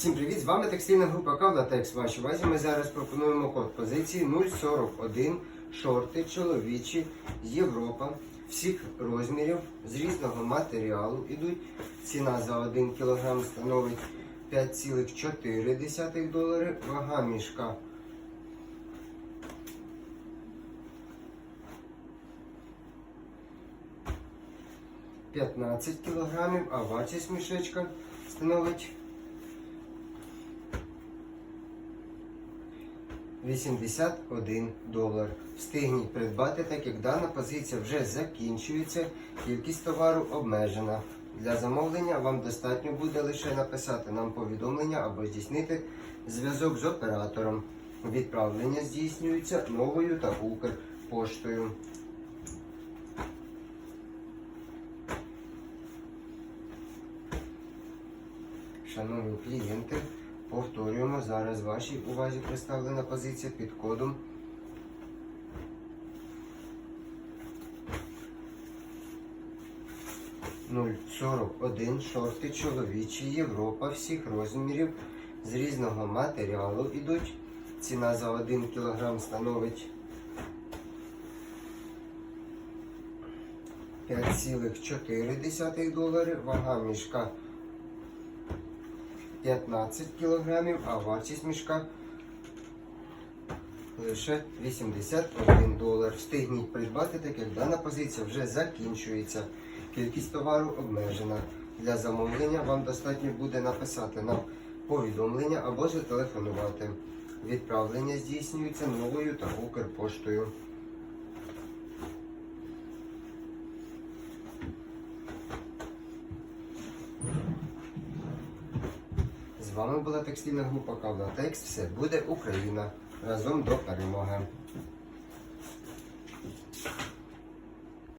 Всім привіт! З вами текстильна група Кавлатекс. Вашій увазі ми зараз пропонуємо код позиції 041 шорти чоловічі Європа всіх розмірів з різного матеріалу ідуть. Ціна за 1 кг становить 5,4 долари. Вага мішка 15 кг, а вартість мішечка становить 81 долар. Встигніть придбати, так як дана позиція вже закінчується, кількість товару обмежена. Для замовлення вам достатньо буде лише написати нам повідомлення або здійснити зв'язок з оператором. Відправлення здійснюється новою та Укрпоштою. Шановні клієнти, повторюємо, зараз вашій увазі представлена позиція під кодом 041 шорти чоловічі Європа всіх розмірів з різного матеріалу ідуть. Ціна за 1 кг становить 5,4 долари, вага мішка 15 кг, а вартість мішка лише 81 долар. Встигніть придбати, так як дана позиція вже закінчується. Кількість товару обмежена. Для замовлення вам достатньо буде написати нам повідомлення або зателефонувати. Відправлення здійснюється новою та Укрпоштою. З вами була текстильна група Кавлатекс. Все буде Україна. Разом до перемоги.